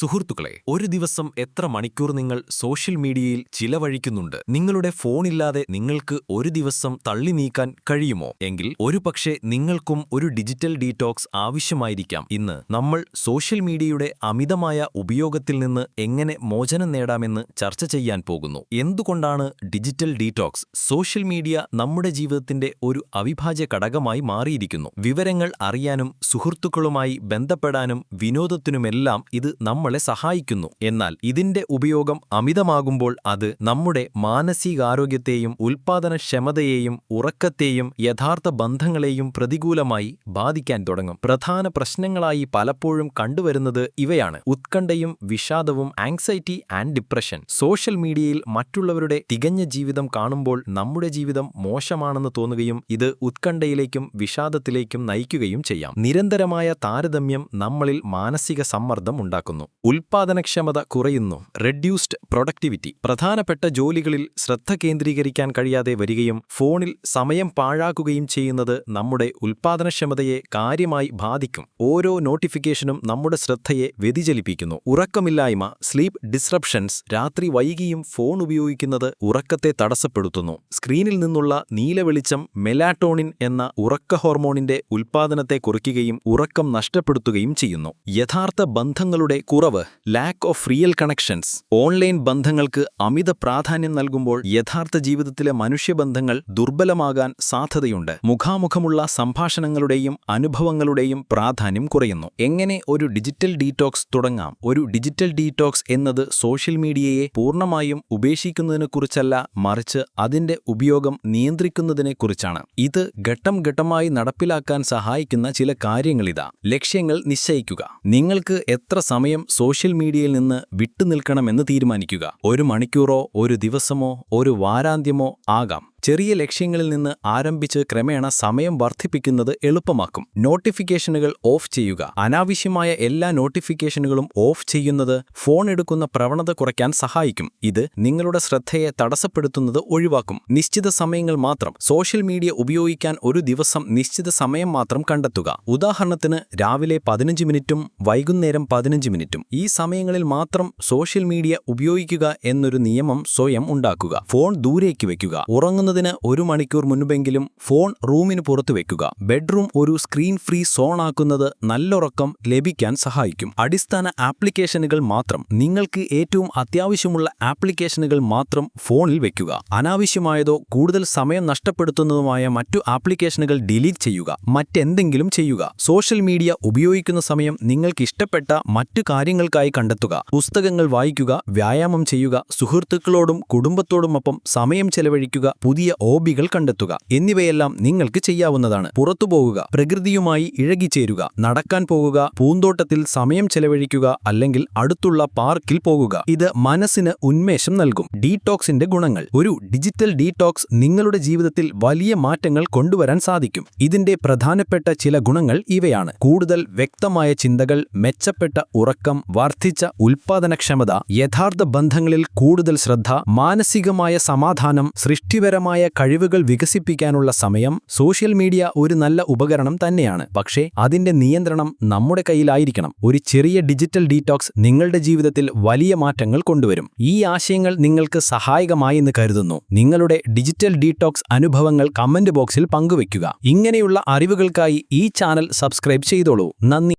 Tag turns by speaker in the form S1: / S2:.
S1: സുഹൃത്തുക്കളെ ഒരു ദിവസം എത്ര മണിക്കൂർ നിങ്ങൾ സോഷ്യൽ മീഡിയയിൽ ചിലവഴിക്കുന്നുണ്ട്? നിങ്ങളുടെ ഫോണില്ലാതെ നിങ്ങൾക്ക് ഒരു ദിവസം തള്ളി നീക്കാൻ കഴിയുമോ? എങ്കിൽ ഒരുപക്ഷെ നിങ്ങൾക്കും ഒരു ഡിജിറ്റൽ ഡീറ്റോക്സ് ആവശ്യമായിരിക്കാം. ഇന്ന് നമ്മൾ സോഷ്യൽ മീഡിയയുടെ അമിതമായ ഉപയോഗത്തിൽ നിന്ന് എങ്ങനെ മോചനം നേടാമെന്ന് ചർച്ച ചെയ്യാൻ പോകുന്നു. എന്തുകൊണ്ടാണ് ഡിജിറ്റൽ ഡീറ്റോക്സ് സോഷ്യൽ മീഡിയ നമ്മുടെ ജീവിതത്തിന്റെ ഒരു അവിഭാജ്യ ഘടകമായി മാറിയിരിക്കുന്നു? വിവരങ്ങൾ അറിയാനും സുഹൃത്തുക്കളുമായി ബന്ധപ്പെടാനും വിനോദത്തിനുമെല്ലാം ഇത് നമ്മളെ സഹായിക്കുന്നു. എന്നാൽ ഇതിന്റെ ഉപയോഗം അമിതമാകുമ്പോൾ അത് നമ്മുടെ മാനസികാരോഗ്യത്തെയും ഉൽപ്പാദനക്ഷമതയെയും ഉറക്കത്തെയും യഥാർത്ഥ ബന്ധങ്ങളെയും പ്രതികൂലമായി ബാധിക്കാൻ തുടങ്ങും. പ്രധാന പ്രശ്നങ്ങളായി പലപ്പോഴും കണ്ടുവരുന്നത് ഇവയാണ്. ഉത്കണ്ഠയും വിഷാദവും ആങ്സൈറ്റി ആൻഡ് ഡിപ്രഷൻ സോഷ്യൽ മീഡിയയിൽ മറ്റുള്ളവരുടെ തികഞ്ഞ ജീവിതം കാണുമ്പോൾ നമ്മുടെ ജീവിതം മോശമാണെന്ന് തോന്നുകയും ഇത് ഉത്കണ്ഠയിലേക്കും വിഷാദത്തിലേക്കും നയിക്കുകയും ചെയ്യാം. നിരന്തരമായ താരതമ്യം നമ്മളിൽ മാനസിക സമ്മർദ്ദം ഉണ്ടാക്കുന്നു. ഉൽപ്പാദനക്ഷമത കുറയുന്നു. റെഡ്യൂസ്ഡ് പ്രൊഡക്ടിവിറ്റി പ്രധാനപ്പെട്ട ജോലികളിൽ ശ്രദ്ധ കേന്ദ്രീകരിക്കാൻ കഴിയാതെ വരികയും ഫോണിൽ സമയം പാഴാക്കുകയും ചെയ്യുന്നത് നമ്മുടെ ഉൽപ്പാദനക്ഷമതയെ കാര്യമായി ബാധിക്കും. ഓരോ നോട്ടിഫിക്കേഷനും നമ്മുടെ ശ്രദ്ധയെ വ്യതിചലിപ്പിക്കുന്നു. ഉറക്കമില്ലായ്മ സ്ലീപ്പ് ഡിസ്റപ്ഷൻസ് രാത്രി വൈകിയും ഫോൺ ഉപയോഗിക്കുന്നത് ഉറക്കത്തെ തടസ്സപ്പെടുത്തുന്നു. സ്ക്രീനിൽ നിന്നുള്ള നീലവെളിച്ചം മെലാറ്റോണിൻ എന്ന ഉറക്ക ഹോർമോണിന്റെ ഉൽപ്പാദനത്തെ കുറയ്ക്കുകയും ഉറക്കം നഷ്ടപ്പെടുത്തുകയും ചെയ്യുന്നു. യഥാർത്ഥ ബന്ധങ്ങളുടെ കുറവ് lack of real connections online ബന്ധങ്ങൾക്ക് അമിത പ്രാധാന്യം നൽകുമ്പോൾ യഥാർത്ഥ ജീവിതത്തിലെ മനുഷ്യബന്ധങ്ങൾ ദുർബലമാകാൻ സാധ്യതയുണ്ട്. മുഖാമുഖമുള്ള സംഭാഷണങ്ങളുടെയും അനുഭവങ്ങളുടെയും പ്രാധാന്യം കുറയുന്നു. എങ്ങനെ ഒരു ഡിജിറ്റൽ ഡീറ്റോക്സ് തുടങ്ങാം? ഒരു ഡിജിറ്റൽ ഡീറ്റോക്സ് എന്നത് സോഷ്യൽ മീഡിയയെ പൂർണമായും ഉപേക്ഷിക്കുന്നതിനെക്കുറിച്ചല്ല മറിച്ച് അതിന്റെ ഉപയോഗം നിയന്ത്രിക്കുന്നതിനെക്കുറിച്ചാണ്. ഇത് ഘട്ടം ഘട്ടമായി നടപ്പിലാക്കാൻ സഹായിക്കുന്ന ചില കാര്യങ്ങളിതാ. ലക്ഷ്യങ്ങൾ നിശ്ചയിക്കുക. നിങ്ങൾക്ക് എത്ര സമയം സോഷ്യൽ മീഡിയയിൽ നിന്ന് വിട്ടുനിൽക്കണമെന്ന് തീരുമാനിക്കുക. ഒരു മണിക്കൂറോ ഒരു ദിവസമോ ഒരു വാരാന്ത്യമോ ആകാം. ചെറിയ ലക്ഷ്യങ്ങളിൽ നിന്ന് ആരംഭിച്ച് ക്രമേണ സമയം വർദ്ധിപ്പിക്കുന്നത് എളുപ്പമാക്കും. നോട്ടിഫിക്കേഷനുകൾ ഓഫ് ചെയ്യുക. അനാവശ്യമായ എല്ലാ നോട്ടിഫിക്കേഷനുകളും ഓഫ് ചെയ്യുന്നത് ഫോൺ എടുക്കുന്ന പ്രവണത കുറയ്ക്കാൻ സഹായിക്കും. ഇത് നിങ്ങളുടെ ശ്രദ്ധയെ തടസ്സപ്പെടുത്തുന്നത് ഒഴിവാക്കും. നിശ്ചിത സമയങ്ങൾ മാത്രം. സോഷ്യൽ മീഡിയ ഉപയോഗിക്കാൻ ഒരു ദിവസം നിശ്ചിത സമയം മാത്രം കണ്ടെത്തുക. ഉദാഹരണത്തിന് രാവിലെ പതിനഞ്ച് മിനിറ്റും വൈകുന്നേരം പതിനഞ്ച് മിനിറ്റും. ഈ സമയങ്ങളിൽ മാത്രം സോഷ്യൽ മീഡിയ ഉപയോഗിക്കുക എന്നൊരു നിയമം സ്വയം ഉണ്ടാക്കുക. ഫോൺ ദൂരേക്ക് വയ്ക്കുക. ഉറങ്ങുന്നതിന് ഒരു മണിക്കൂർ മുൻപെങ്കിലും ഫോൺ റൂമിന് പുറത്തു വെക്കുക. ബെഡ്റൂം ഒരു സ്ക്രീൻ ഫ്രീ സോണാക്കുന്നത് നല്ലുറക്കം ലഭിക്കാൻ സഹായിക്കും. അടിസ്ഥാന ആപ്ലിക്കേഷനുകൾ മാത്രം നിങ്ങൾക്ക് ഏറ്റവും അത്യാവശ്യമുള്ള ആപ്ലിക്കേഷനുകൾ മാത്രം ഫോണിൽ വെക്കുക. അനാവശ്യമായതോ കൂടുതൽ സമയം നഷ്ടപ്പെടുത്തുന്നതുമായ മറ്റു ആപ്ലിക്കേഷനുകൾ ഡിലീറ്റ് ചെയ്യുക. മറ്റെന്തെങ്കിലും ചെയ്യുക. സോഷ്യൽ മീഡിയ ഉപയോഗിക്കുന്ന സമയം നിങ്ങൾക്ക് ഇഷ്ടപ്പെട്ട മറ്റു കാര്യങ്ങൾക്കായി കണ്ടെത്തുക. പുസ്തകങ്ങൾ വായിക്കുക വ്യായാമം ചെയ്യുക സുഹൃത്തുക്കളോടും കുടുംബത്തോടുമൊപ്പം സമയം ചെലവഴിക്കുക പുതിയ ഹോബികൾ കണ്ടെത്തുക. എന്നിവയെല്ലാം നിങ്ങൾക്ക് ചെയ്യാവുന്നതാണ്. പുറത്തുപോകുക പ്രകൃതിയുമായി ഇഴകിച്ചേരുക നടക്കാൻ പോകുക പൂന്തോട്ടത്തിൽ സമയം ചെലവഴിക്കുക അല്ലെങ്കിൽ അടുത്തുള്ള പാർക്കിൽ പോകുക. ഇത് മനസ്സിന് ഉന്മേഷം നൽകും. ഡീടോക്സിന്റെ ഗുണങ്ങൾ. ഒരു ഡിജിറ്റൽ ഡീടോക്സ് നിങ്ങളുടെ ജീവിതത്തിൽ വലിയ മാറ്റങ്ങൾ കൊണ്ടുവരാൻ സാധിക്കും. ഇതിന്റെ പ്രധാനപ്പെട്ട ചില ഗുണങ്ങൾ ഇവയാണ്. കൂടുതൽ വ്യക്തമായ ചിന്തകൾ മെച്ചപ്പെട്ട ഉറക്കം വർദ്ധിച്ച ഉൽപ്പാദനക്ഷമത യഥാർത്ഥ ബന്ധങ്ങളിൽ കൂടുതൽ ശ്രദ്ധ മാനസികമായ സമാധാനം സൃഷ്ടിപരമായ കഴിവുകൾ വികസിപ്പിക്കാനുള്ള സമയം സോഷ്യൽ മീഡിയ ഒരു നല്ല ഉപകരണം തന്നെയാണ്. പക്ഷേ അതിന്റെ നിയന്ത്രണം നമ്മുടെ കയ്യിലായിരിക്കണം. ഒരു ചെറിയ ഡിജിറ്റൽ ഡീറ്റോക്സ് നിങ്ങളുടെ ജീവിതത്തിൽ വലിയ മാറ്റങ്ങൾ കൊണ്ടുവരും. ഈ ആശയങ്ങൾ നിങ്ങൾക്ക് സഹായകമായെന്ന് കരുതുന്നു. നിങ്ങളുടെ ഡിജിറ്റൽ ഡീറ്റോക്സ് അനുഭവങ്ങൾ കമന്റ് ബോക്സിൽ പങ്കുവയ്ക്കുക. ഇങ്ങനെയുള്ള അറിവുകൾക്കായി ഈ ചാനൽ സബ്സ്ക്രൈബ് ചെയ്തോളൂ. നന്ദി.